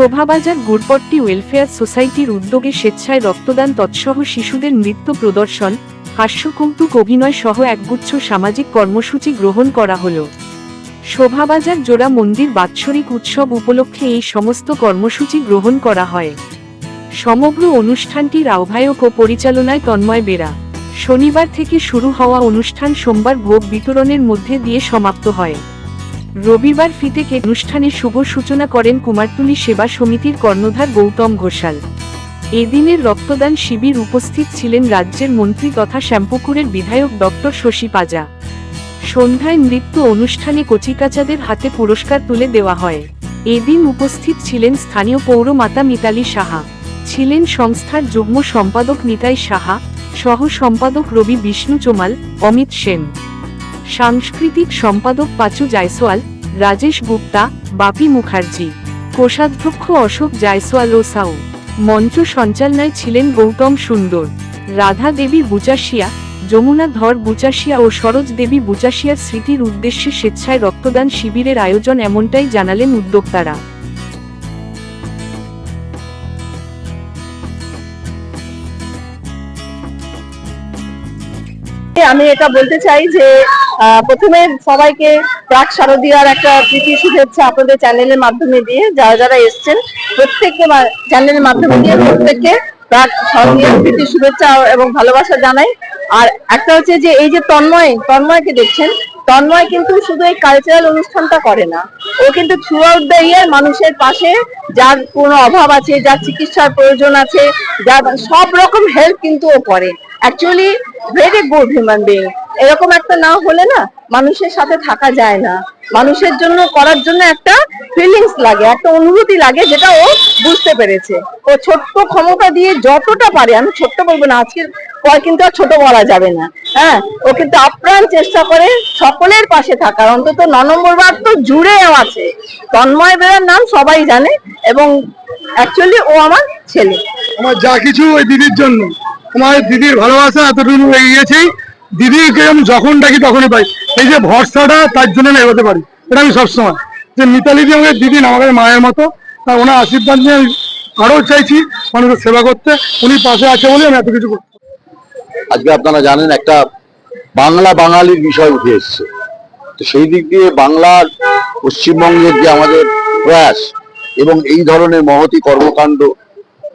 Shobhabazar Gurpatti welfare সোসাইটির উদ্যোগে স্বেচ্ছায় রক্তদান তৎসহ শিশুদের নৃত্য প্রদর্শন হাস্যকৌতুক অভিনয় সহ একগুচ্ছ সামাজিক কর্মসূচি গ্রহণ করা হল। শোভাবাজার জোড়া মন্দির বাৎসরিক উৎসব উপলক্ষে এই সমস্ত কর্মসূচি গ্রহণ করা হয়। সমগ্র অনুষ্ঠানটির আহ্বায়ক ও পরিচালনায় তন্ময় বেরা। শনিবার থেকে শুরু হওয়া অনুষ্ঠান সোমবার ভোগ বিতরণের মধ্যে দিয়ে সমাপ্ত হয়। রবিবার ফিতেকে অনুষ্ঠানে শুভ সূচনা করেন কুমারটুলি সেবা সমিতির কর্ণধার গৌতম ঘোষাল। এদিনের রক্তদান শিবির উপস্থিত ছিলেন রাজ্যের মন্ত্রী তথা শ্যাম্পুকুরের বিধায়ক ডক্টর শশী পাজা। সন্ধ্যায় নৃত্য অনুষ্ঠানে কচিকাচাদের হাতে পুরস্কার তুলে দেওয়া হয়। এদিন উপস্থিত ছিলেন স্থানীয় পৌরমাতা মিতালি সাহা, ছিলেন সংস্থার যুগ্ম সম্পাদক নিতাই সাহা সহ সম্পাদক রবি বিষ্ণু চোমাল, অমিত সেন। সাংস্কৃতিক সম্পাদক পাচু জায়সওয়াল, রাজেশ গুপ্তা, বাপি মুখার্জি, কোষাধ্যক্ষ অশোক জায়সওয়াল ও সাউ। মঞ্চ সঞ্চালনায় ছিলেন গৌতম সুন্দর, রাধা দেবী বুচাশিয়া, যমুনা ধর বুচাশিয়া ও সরোজ দেবী বুচাশিয়ার স্মৃতির উদ্দেশ্যে স্বেচ্ছায় রক্তদান শিবিরের আয়োজন এমনটাই জানালেন উদ্যোক্তারা। আমি এটা বলতে চাই যে প্রথমে সবাইকে প্রাক শারদীয়ার একটা প্রীতি শুভেচ্ছা আপনাদের চ্যানেলের মাধ্যমে দিয়ে যারা যারা এসছেন, প্রত্যেককে চ্যানেলের মাধ্যমে দিয়ে প্রত্যেককে প্রাক শারদীয়ার প্রীতি শুভেচ্ছা এবং ভালোবাসা জানাই। আর একটা হচ্ছে যে, এই যে তন্ময়, তন্ময়কে দেখছেন, তন্ময় কিন্তু শুধু এই কালচারাল অনুষ্ঠানটা করে না। ও কিন্তু থ্রু আউট দ্য ইয়ার মানুষের পাশে, যার কোনো অভাব আছে, যার চিকিৎসার প্রয়োজন আছে, যার সব রকম হেল্প কিন্তু ও করে। Actually very good human being এরকম একটা না হলে না, মানুষের সাথে থাকা যায় না। মানুষের জন্য করার জন্য একটা ফিলিংস লাগে, একটা অনুভূতি লাগে, যেটা ও বুঝতে পেরেছে। ও ছোট্ট ক্ষমতা দিয়ে যতটা পারে, আমি ছোট্ট বলব না, আজকের পর কিন্তু আর ছোট বলা যাবে না। হ্যাঁ ও কিন্তু আপ্রাণ চেষ্টা করে সকলের পাশে থাকার। অন্তত ন নম্বর বার তো জুড়ে আছে। তন্ময় বেরার নাম সবাই জানে, এবং অ্যাকচুয়ালি ও আমার ছেলে। আমার যা কিছু ওই দিদির জন্য। আমার দিদির ভালোবাসা এতটুকু হয়ে গিয়েছি। দিদিকে আমি যখন ডাকি তখনই পাই। এই যে ভরসাটা তার জন্য না এগোতে পারি। এটা আমি সবসময়। যে মিতালি দিয়ে আমাকে দিদি আমাকে মায়ের মতো আর ওনার আশীর্বাদ নিয়ে আমি আরও চাইছি মানুষের সেবা করতে। উনি পাশে আছে বলে আমি এত কিছু করতে আজকে আপনারা জানেন একটা বাংলা বাঙালির বিষয় উঠে এসছে। তো সেই দিক দিয়ে বাংলার পশ্চিমবঙ্গের যে আমাদের প্রয়াস এবং এই ধরনের মহতি কর্মকাণ্ড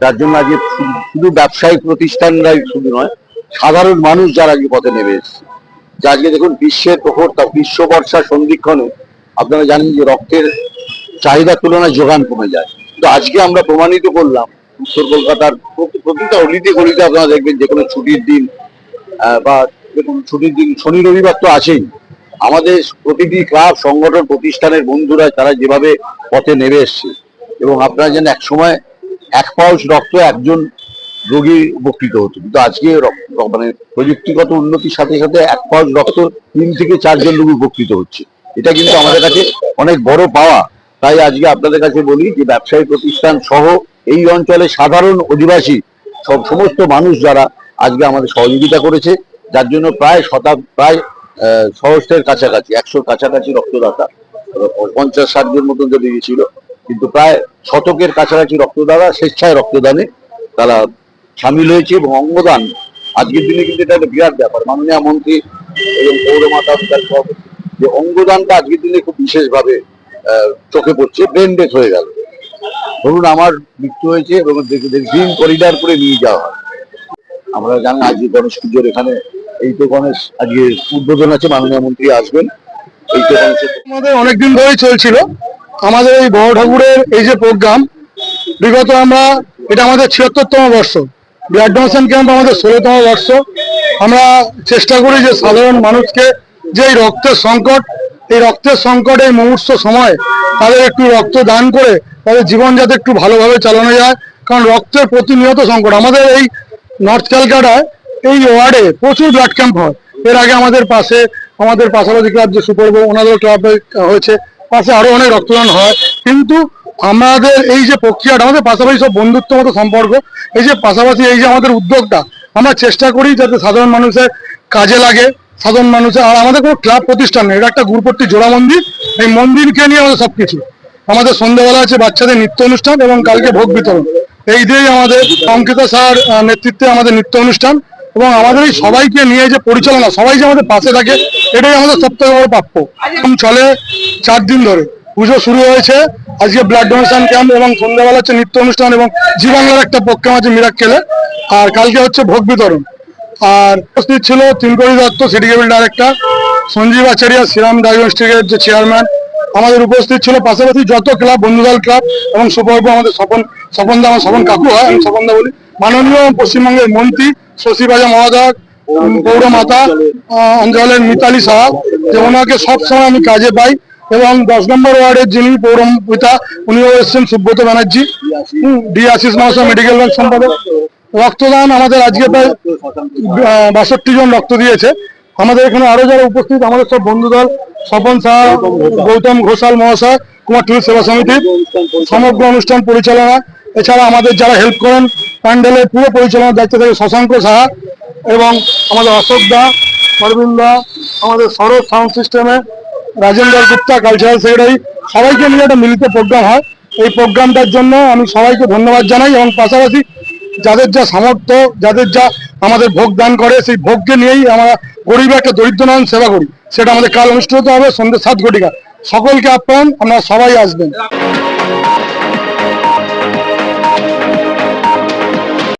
যার জন্য আজকে শুধু- ব্যবসায়িক প্রতিষ্ঠানরাই শুধু নয়, সাধারণ মানুষ যারা আজকে পথে নেমে এসছে। যে আজকে দেখুন বিশ্বের প্রখর বিশ্ব বর্ষা সন্ধিক্ষণে আপনারা জানেন যে রক্তের চাহিদার তুলনায় যোগান কমে যায়। তো আজকে আমরা প্রমাণিত করলাম, উত্তর কলকাতার প্রতি- প্রতিটা অলিতে গলিতে আপনারা দেখবেন যে কোনো ছুটির দিন বা ছুটির দিন শনি, রবিবার তো আছেই। আমাদের প্রতিটি ক্লাব, সংগঠন, প্রতিষ্ঠানের বন্ধুরা তারা যেভাবে পথে নেমে এসছে। এবং আপনারা যেন এক সময় এক পাউচ রক্ত একজন রোগী উপকৃত হতো। কিন্তু আজকে মানে প্রযুক্তিগত উন্নতির সাথে সাথে এক পাউচ রক্ত তিন থেকে চারজন রোগী উপকৃত হচ্ছে। এটা কিন্তু আমাদের কাছে অনেক বড় পাওয়া। তাই আজকে আপনাদের কাছে বলি যে ব্যবসায়ী প্রতিষ্ঠান সহ এই অঞ্চলে সাধারণ অধিবাসী, সব সমস্ত মানুষ যারা আজকে আমাদের সহযোগিতা করেছে, যার জন্য প্রায় শতা প্রায় সহস্রের কাছাকাছি, একশোর কাছাকাছি রক্তদাতা পঞ্চাশ ষাট জন মতন যদি ছিল কিন্তু প্রায় শতকের কাছাকাছি রক্তদাতা, স্বেচ্ছায় রক্তদানে তারা সামিল হয়েছে এবং অঙ্গদান। আজকের দিনে কিন্তু এটা একটা বিরাট ব্যাপার। মাননীয় মন্ত্রী এবং পৌরমাতা সভাপতি, যে অঙ্গদানটা আজকের দিনে খুব বিশেষভাবে চোখে পড়ছে ব্রেন ডেথ হয়ে গেল। ধরুন আমার মৃত্যু হয়েছে এবং গ্রিন করিডর করে নিয়ে যাওয়া হয়। আমরা জানি আজকে গণেশ পুজোর এখানে এই তো গণেশ, আজকে উদ্বোধন আছে, মাননীয় মন্ত্রী আসবেন। এই তো আমাদের অনেকদিন ধরেই চলছিল। আমাদের এই বড় ঠাকুরের এই যে প্রোগ্রাম, বিগত আমরা, এটা আমাদের ছিয়াত্তরতম বর্ষ। ব্লাড ডোনেশন ক্যাম্প আমাদের ষোলোতম বর্ষ। আমরা চেষ্টা করি যে সাধারণ মানুষকে যে এই রক্তের সংকট, এই রক্তের সংকট, এই মুহূর্ত সময়, তাদের একটু রক্ত দান করে তাদের জীবন যাতে একটু ভালোভাবে চালানো যায়। কারণ রক্তের প্রতিনিয়ত সংকট। আমাদের এই নর্থ ক্যালকাটায় এই ওয়ার্ডে প্রচুর ব্লাড ক্যাম্প হয়। এর আগে আমাদের পাশে, আমাদের পাশাপাশি ক্লাব যে সুপর্ব ওনাদের ক্লাবে হয়েছে। পাশে আরও অনেক রক্তদান হয়। কিন্তু আমাদের এই যে প্রক্রিয়াটা, আমাদের পাশাপাশি সব বন্ধুত্ব মতো সম্পর্ক, এই যে পাশাপাশি এই যে আমাদের উদ্যোগটা, আমরা চেষ্টা করি যাতে সাধারণ মানুষের কাজে লাগে, সাধারণ মানুষের, আর আমাদের কোনো ক্লাব প্রতিষ্ঠান নেই, এটা একটা গুরুপট্টি জোড়া মন্দির, এই মন্দিরকে নিয়ে আমাদের সবকিছু। আমাদের সন্ধ্যাবেলা আছে বাচ্চাদের নৃত্য অনুষ্ঠান এবং কালকে ভোগ বিতরণ। এই দিয়েই আমাদের অঙ্কিতা স্যার নেতৃত্বে আমাদের নৃত্য অনুষ্ঠান এবং আমাদের এই সবাইকে নিয়ে যে পরিচালনা, সবাই যে আমাদের পাশে থাকে এটাই আমাদের সব থেকে বড় প্রাপ্য। চলে চার দিন ধরে। পুজো শুরু হয়েছে। আজকে ব্লাড ডোনেশন ক্যাম্প এবং সন্ধ্যাবেলা হচ্ছে নৃত্য অনুষ্ঠান এবং জি বাংলার একটা প্রোগ্রাম আছে মিরাক্কেলে আর কালকে হচ্ছে ভোগ বিতরণ। আর উপস্থিত ছিল Tinkori Dutta, city cable director Sanjib Acharya, Shriram ডায়াগনস্টিকের যে চেয়ারম্যান আমাদের উপস্থিত ছিল পাশাপাশি যত ক্লাব বন্ধুদল ক্লাব এবং সুপর্ব, আমাদের স্বপন স্বপন দা আমার স্বপন কাকু, হয়, আমি স্বপন দা বলি। মাননীয় পশ্চিমবঙ্গের মন্ত্রী, শশী বাজা মহাদয় উম, পৌরমাতা আহ, অঞ্চলের মিতালি সাহা যে ওনাকে সবসময় আমি কাজে পাই। এবং দশ নম্বর ওয়ার্ডের যিনি পৌরপিতা উনিও এসছেন সুব্রত ব্যানার্জি। ডি মহাশয় মেডিকেল ব্যাংক সম্পাদক। রক্তদান আমাদের আজকে প্রায় বাষট্টি জন রক্ত দিয়েছে। আমাদের এখানে আরও যারা উপস্থিত আমাদের সব বন্ধুদল স্বপন শাহ গৌতম ঘোষাল মহাশয় কুমার টুল সেবা সমিতির সমগ্র অনুষ্ঠান পরিচালনা। এছাড়া আমাদের যারা হেল্প করেন প্যান্ডেলের পুরো পরিচালনার দায়িত্ব থাকে শশাঙ্ক সাহা। এবং আমাদের অশোক দা, অরবিন্দ আমাদের সরোজ সাউন্ড সিস্টেমে রাজেন্দ্র গুপ্তা কালচারাল সেক্রেটারি সবাইকে নিয়ে একটা মিলিত প্রোগ্রাম হয়। এই প্রোগ্রামটার জন্য আমি সবাইকে ধন্যবাদ জানাই এবং পাশাপাশি যাদের যা সামর্থ্য, যাদের যা আমাদের ভোগ দান করে, সেই ভোগকে নিয়েই আমরা গরিব একটা দরিদ্র নারায়ণ সেবা করি। সেটা আমাদের কাল অনুষ্ঠিত হবে সন্ধ্যে সাত ঘটিকা সকলকে আপ্যায়ন আপনারা সবাই আসবেন।